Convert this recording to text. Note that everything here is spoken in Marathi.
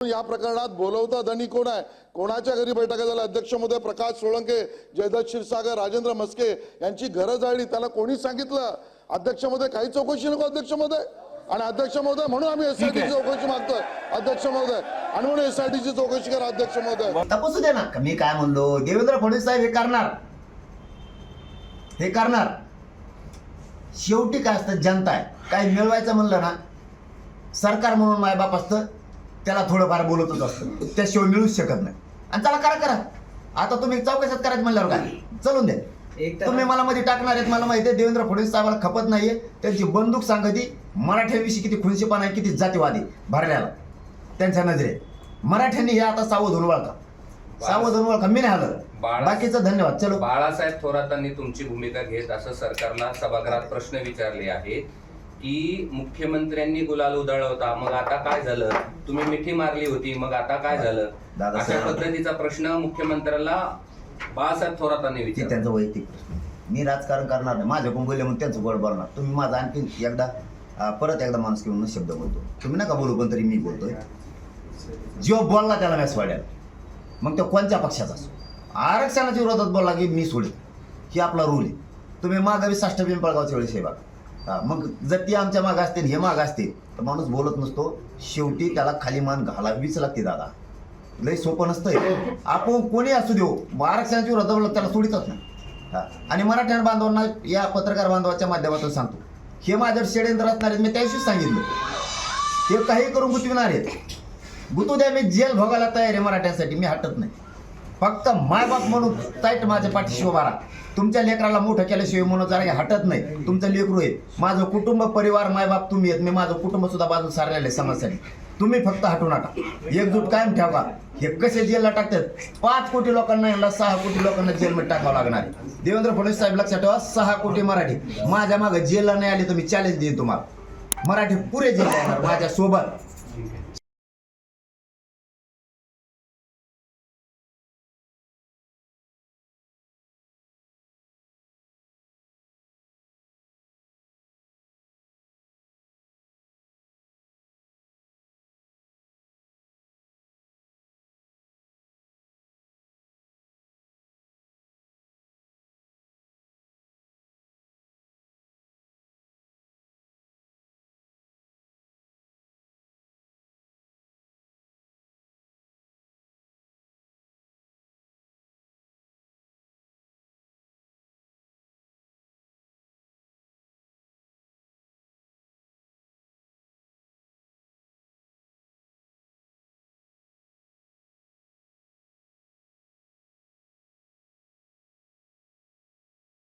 या प्रकरणात बोलवता धनी कोण आहे? कोणाच्या घरी बैठका झाल्या अध्यक्ष महोदय प्रकाश सोळंके जयदत्त क्षीरसागर राजेंद्र मस्के यांची घरं जाळली त्याला कोणी सांगितलं? अध्यक्ष महोदय काही चौकशी नको अध्यक्ष महोदय? आणि अध्यक्ष महोदय म्हणून आम्ही एसआयटीची चौकशी मागतोय. अध्यक्ष महोदय आणि म्हणून एसआयटीची चौकशी करा अध्यक्ष महोदय. तपासू दे ना. मी काय म्हणलो? देवेंद्र फडणवीस साहेब हे करणार. हे करणार. शेवटी काय असतं? जनता आहे. काही मिळवायचं म्हणलं ना सरकार म्हणून मायबाप असतं. त्याला थोडंफार बोलतच असतं त्याशिवाय मिळूच शकत नाही. आणि त्याला करा करा. आता तुम्ही चौकशात करायचं म्हणल्यावर काय? चलून द्या. एक तुम्ही मला मध्ये टाकणार आहेत मला माहिती आहे देवेंद्र फडणवीस साहेबाला खपत नाहीये. त्यांची बंदूक सांगती मराठ्यांविषयी किती खुनशेपणा आहे किती जातीवादी भरल्याला त्यांच्या नजरेत. मराठ्यांनी हे आता सावध होऊन वळखा सावध होऊन वळखा मी नाही बाळा- बाकीचं धन्यवाद. चलो. बाळासाहेब थोरातांनी तुमची भूमिका घेत असं सरकारला सभागृहात प्रश्न विचारले आहेत. की मुख्यमंत्र्यांनी गुलाल उधळवता मग आता काय झालं? तुम्ही मिठी मारली होती. मग आता काय झालं? दादा अशा पद्धतीचा प्रश्न मुख्यमंत्र्याला बाळासाहेब थोरातांनी ते विचारला. त्यांचा वैयक्तिक प्रश्न. मी राजकारण करणार नाही. माझ्याकडून बोलले म्हणून त्यांचं गोड बोलणार तुम्ही माझा आणखी एकदा परत एकदा माणूस घेऊन शब्द बोलतो. तुम्ही नका बोलू पण तरी मी बोलतोय. जो बोलला त्याला मॅस वाढेल मग तो कोणत्या पक्षाचा असो? आरक्षणाच्या विरोधात बोलला की मी सोडेल. ही आपला रूल आहे. तुम्ही मागावी साष्ट पिंपळगावच्या वेळेस हे बघा मग जर ती आमच्या माग असतील हे माग असतील. तर माणूस बोलत नसतो शेवटी त्याला खाली मान घालावीच लागते दादा. लय सोपं नसतंय. आपण कोणी असू देऊ मग आरक्षणाच्या विरोधात त्याला सोडीतच नाही. आणि मराठ्यान बांधवांना या पत्रकार बांधवाच्या माध्यमातून सांगतो. हे माझ्यावर षडयंत्र असणार आहेत मी त्याविषयीच सांगितलं. हे काही करून गुतविणार आहेत. गुतू द्या मी जेल भोगायला तयार आहे मराठ्यांसाठी मी हटत नाही. फक्त मायबाप म्हणून ताईट माझ्या पाठीशी उभा राहा. तुमच्या लेकराला मोठं केल्याशिवाय म्हणून जरा हटत नाही. तुमचं लेकरू आहे. माझं कुटुंब परिवार मायबाप तुम्ही आहेत. मी माझं कुटुंब सुद्धा बाजून सारलेलं आहे तुम्ही फक्त हटू नका. एकजूट कायम ठेवा. हे कसे जेलला टाकतात? पाच कोटी लोकांना यांना सहा कोटी लोकांना जेलमध्ये टाकावं लागणार आहे. देवेंद्र फडणवीस साहेब लक्षात ठेवा सहा कोटी मराठी. माझ्या मागे जेलला नाही आले तर मी चॅलेंज देईन तुम्हाला. मराठी पुरे जेल येणार माझ्यासोबत